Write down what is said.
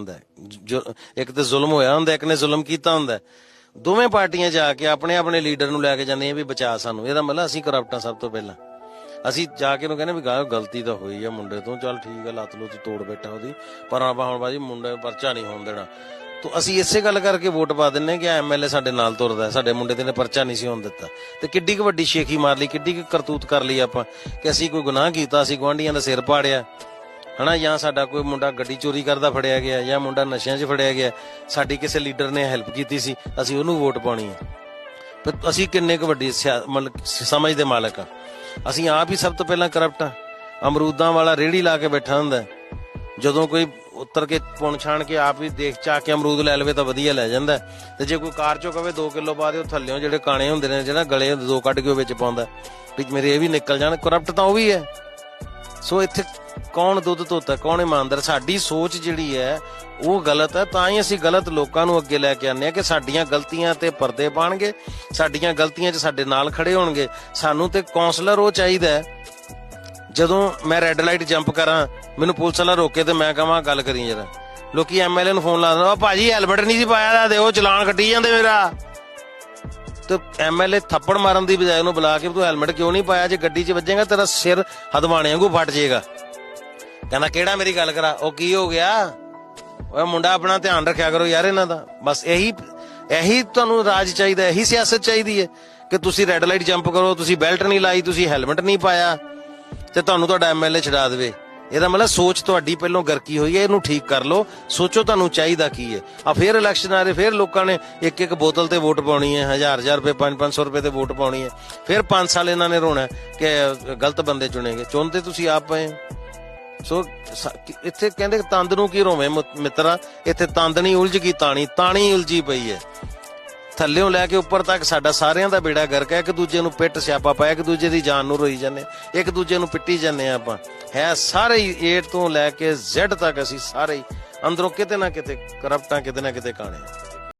ਹੁੰਦਾ ਇੱਕ ਤੇ ਜ਼ੁਲਮ ਹੋਇਆ ਹੁੰਦਾ, ਇੱਕ ਨੇ ਜ਼ੁਲਮ ਕੀਤਾ ਹੁੰਦਾ ਦੋਵੇਂ ਪਾਰਟੀਆਂ ਜਾ ਕੇ ਆਪਣੇ ਆਪਣੇ ਲੀਡਰ ਨੂੰ ਲੈ ਕੇ ਜਾਂਦੀਆਂ ਵੀ ਬਚਾ ਸਾਨੂੰ। ਇਹਦਾ ਮਤਲਬ ਅਸੀਂ ਕਰਪਟ ਸਭ ਤੋਂ ਪਹਿਲਾਂ। ਅਸੀਂ ਜਾ ਕੇ ਉਹਨੂੰ ਕਹਿੰਦੇ ਵੀ ਗਲਤੀ ਤਾਂ ਹੋਈ ਆ ਮੁੰਡੇ ਤੋਂ। ਚੱਲ ਠੀਕ ਆ, ਲੱਤ ਲੁੱਤ ਤੋੜ ਬੈਠਾ ਉਹਦੀ। ਪਰ ਆਪਾਂ ਹੁਣ ਬਾਜੀ ਮੁੰਡੇ ਪਰਚਾ ਨਹੀਂ ਹੋਣ ਦੇਣਾ। ਤੋ ਅਸੀਂ ਇਸੇ ਗੱਲ ਕਰਕੇ ਵੋਟ ਪਾ ਦਿੰਨੇ ਕਿ ਐਮਐਲਏ ਸਾਡੇ ਨਾਲ ਤੁਰਦਾ ਸਾਡੇ ਮੁੰਡੇ ਤੇ ਨੇ ਪਰਚਾ ਨਹੀਂ ਸੀ ਹੋਣ ਦਿੱਤਾ। ਤੇ ਕਿੱਡੀ ਕੁ ਵੱਡੀ ਸ਼ੇਖੀ ਮਾਰ ਲਈ, ਕਿੱਡੀ ਕੁ ਕਰਤੂਤ ਕਰ ਲਈ ਆਪਾਂ। ਕਿ ਅਸੀਂ ਕੋਈ ਗੁਨਾਹ ਕੀਤਾ, ਅਸੀਂ ਗਵਾਂਢੀਆਂ ਦਾ ਸਿਰ ਪਾੜਿਆ। ਹਨਾ, ਜਾਂ ਸਾਡਾ ਕੋਈ ਮੁੰਡਾ ਗੱਡੀ ਚੋਰੀ ਕਰਦਾ ਫੜਿਆ ਗਿਆ, ਜਾਂ ਮੁੰਡਾ ਨਸ਼ਿਆਂ 'ਚ ਫੜਿਆ ਗਿਆ, ਸਾਡੀ ਕਿਸੇ ਲੀਡਰ ਨੇ ਹੈਲਪ ਕੀਤੀ ਸੀ, ਅਸੀਂ ਉਹਨੂੰ ਵੋਟ ਪਾਉਣੀ ਹੈ ਪਰ ਅਸੀਂ ਕਿੰਨੇ ਕੁ ਵੱਡੀ ਮਤਲਬ ਸਮਝ ਦੇ ਮਾਲਕ ਆ। ਅਸੀਂ ਆਪ ਹੀ ਸਭ ਤੋਂ ਪਹਿਲਾਂ ਕਰਪਟ ਆ। ਅਮਰੂਦਾਂ ਵਾਲਾ ਰੇੜੀ ਲਾ ਕੇ ਬੈਠਾ ਹੁੰਦਾ ਜਦੋਂ ਕੋਈ ਉੱਤਰ ਕੇ ਪੁਣਛਾਣ ਕੇ ਆਪ ਹੀ ਦੇਖ ਚਾ ਕੇ ਅਮਰੂਦ ਲੈ ਲਵੇ ਤਾਂ ਵਧੀਆ ਲੈ ਜਾਂਦਾ ਤੇ ਜੇ ਕੋਈ ਕਾਰ ਚੋਂ ਕਵੇ 2 ਕਿਲੋ ਪਾ ਦਿਓ, ਥੱਲਿਓਂ ਜਿਹੜੇ ਕਾਣੇ ਹੁੰਦੇ ਨੇ, ਜਿਹੜਾ ਗਲੇ ਦੋ ਕੱਢ ਕੇ ਉਹ ਵਿੱਚ ਪਾਉਂਦਾ ਵੀ ਮੇਰੇ ਇਹ ਵੀ ਨਿਕਲ ਜਾਣ ਕਰਪਟ ਤਾਂ ਉਹ ਵੀ ਹੈ। ਸੋ ਇੱਥੇ ਕੌਣ ਦੁੱਧ ਧੋਤਾ, ਕੌਣ ਇਮਾਨਦਾਰ, ਸਾਡੀ ਸੋਚ ਜਿਹੜੀ ਹੈ, ਉਹ ਗਲਤ ਹੈ। ਤਾਂ ਹੀ ਅਸੀਂ ਗਲਤ ਲੋਕਾਂ ਨੂੰ ਅੱਗੇ ਲੈ ਕੇ ਆਉਂਦੇ ਆ ਕਿ ਸਾਡੀਆਂ ਗਲਤੀਆਂ ਤੇ ਪਰਦੇ ਪਾਣਗੇ, ਸਾਡੀਆਂ ਗਲਤੀਆਂ 'ਚ ਸਾਡੇ ਨਾਲ ਖੜੇ ਹੋਣਗੇ। ਸਾਨੂੰ ਤੇ ਕਾਉਂਸਲਰ ਉਹ ਚਾਹੀਦਾ ਹੈ। ਜਦੋਂ ਮੈਂ ਰੈੱਡ ਲਾਈਟ ਜੰਪ ਕਰਾਂ, ਮੈਨੂੰ ਪੁਲਿਸ ਵਾਲਾ ਰੋਕੇ ਤੇ ਮੈਂ ਕਹਾਂ, ਗੱਲ ਕਰੀ ਜਰਾ। ਲੋਕੀ ਐਮਐਲਏ ਨੂੰ ਫੋਨ ਲਾ ਦਿੰਦੇ ਆ ਭਾਜੀ ਹੈਲਮਟ ਨਹੀਂ ਸੀ ਪਾਇਆ, ਦਾ ਦਿਓ ਚਲਾਨ ਕੱਟੀ ਜਾਂਦੇ ਮੇਰਾ। ਤੇ ਐਮਐਲਏ ਥੱਪੜ ਮਾਰਨ ਦੀ ਬਜਾਏ ਉਹਨੂੰ ਬੁਲਾ ਕੇ ਵੀ ਤੂੰ ਹੈਲਮਟ ਕਿਉਂ ਨਹੀਂ ਪਾਇਆ? ਜੇ ਗੱਡੀ 'ਚ ਵੱਜੇਗਾ, ਤੇਰਾ ਸਿਰ ਹਦਵਾਣੇ ਵਾਂਗੂ ਫਟ ਜਾਏਗਾ। ਕਹਿੰਦਾ, ਕਿਹੜਾ ਮੇਰੀ ਗੱਲ ਕਰਾ? ਉਹ ਕੀ ਹੋ ਗਿਆ? ਓਏ ਮੁੰਡਾ ਆਪਣਾ ਧਿਆਨ ਰੱਖਿਆ ਕਰੋ ਯਾਰ ਇਹਨਾਂ ਦਾ। ਬਸ ਇਹੀ ਇਹੀ ਤੁਹਾਨੂੰ ਰਾਜ ਚਾਹੀਦਾ, ਇਹੀ ਸਿਆਸਤ ਚਾਹੀਦੀ ਹੈ ਕਿ ਤੁਸੀਂ ਰੈੱਡ ਲਾਈਟ ਜੰਪ ਕਰੋ, ਤੁਸੀਂ ਬੈਲਟ ਨਹੀਂ ਲਾਈ, ਤੁਸੀਂ ਹੈਲਮਟ ਨਹੀਂ ਪਾਇਆ ਤੇ ਤੁਹਾਨੂੰ ਤੁਹਾਡਾ ਐਮਐਲਏ ਛਡਾ ਦੇਵੇ। ਇਹਦਾ ਮਤਲਬ ਸੋਚ ਤੁਹਾਡੀ ਪਹਿਲੋਂ ਗਰਕੀ ਹੋਈ ਹੈ, ਇਹਨੂੰ ਠੀਕ ਕਰ ਲਓ। ਸੋਚੋ ਤੁਹਾਨੂੰ ਚਾਹੀਦਾ ਕੀ ਹੈ। ਆ ਫੇਰ ਇਲੈਕਸ਼ਨ ਆ ਰਹੇ, ਫੇਰ ਲੋਕਾਂ ਨੇ ਇੱਕ ਇੱਕ ਬੋਤਲ ਤੇ ਵੋਟ ਪਾਉਣੀ ਹੈ, ਹਜ਼ਾਰ ਹਜ਼ਾਰ ਰੁਪਏ 5-500 ਰੁਪਏ ਤੇ ਵੋਟ ਪਾਉਣੀ ਹੈ। ਫਿਰ 5 ਸਾਲ ਇਹਨਾਂ ਨੇ ਰੋਣਾ ਹੈ ਕਿ ਗਲਤ ਬੰਦੇ ਚੁਣੇਗੇ ਚੁਣਦੇ ਤੁਸੀਂ ਆਪ ਪਏ ਹੋ। ਸੋ ਇੱਥੇ ਕਹਿੰਦੇ ਤੰਦ ਨੂੰ ਕੀ ਰੋਵੇਂ ਮਿੱਤਰਾ? ਇੱਥੇ ਤੰਦ ਨਹੀਂ ਉਲਝ ਗਈ ਤਾਣੀ? ਤਾਣੀ ਉਲਝੀ ਪਈ ਹੈ ਥੱਲਿਓਂ ਲੈ ਕੇ ਉੱਪਰ ਤੱਕ ਸਾਡਾ ਸਾਰਿਆਂ ਦਾ ਬੇੜਾ ਗਰਕ ਹੈ ਇੱਕ ਦੂਜੇ ਨੂੰ ਪਿੱਟ ਸਿਆਪਾ ਪਾਇਆ, ਇੱਕ ਦੂਜੇ ਦੀ ਜਾਨ ਨੂੰ ਰੋਈ ਜਾਂਦੇ ਇੱਕ ਦੂਜੇ ਨੂੰ ਪਿੱਟੀ ਜਾਂਦੇ ਆ ਆਪਾਂ। ਹੈ ਸਾਰੇ ਹੀ ਏ ਤੋਂ ਲੈ ਕੇ Z ਤੱਕ ਅਸੀਂ ਸਾਰੇ ਅੰਦਰੋਂ ਕਿਤੇ ਨਾ ਕਿਤੇ ਕਰਪਟਾਂ ਕਿਤੇ ਨਾ ਕਿਤੇ ਕਾਣੇ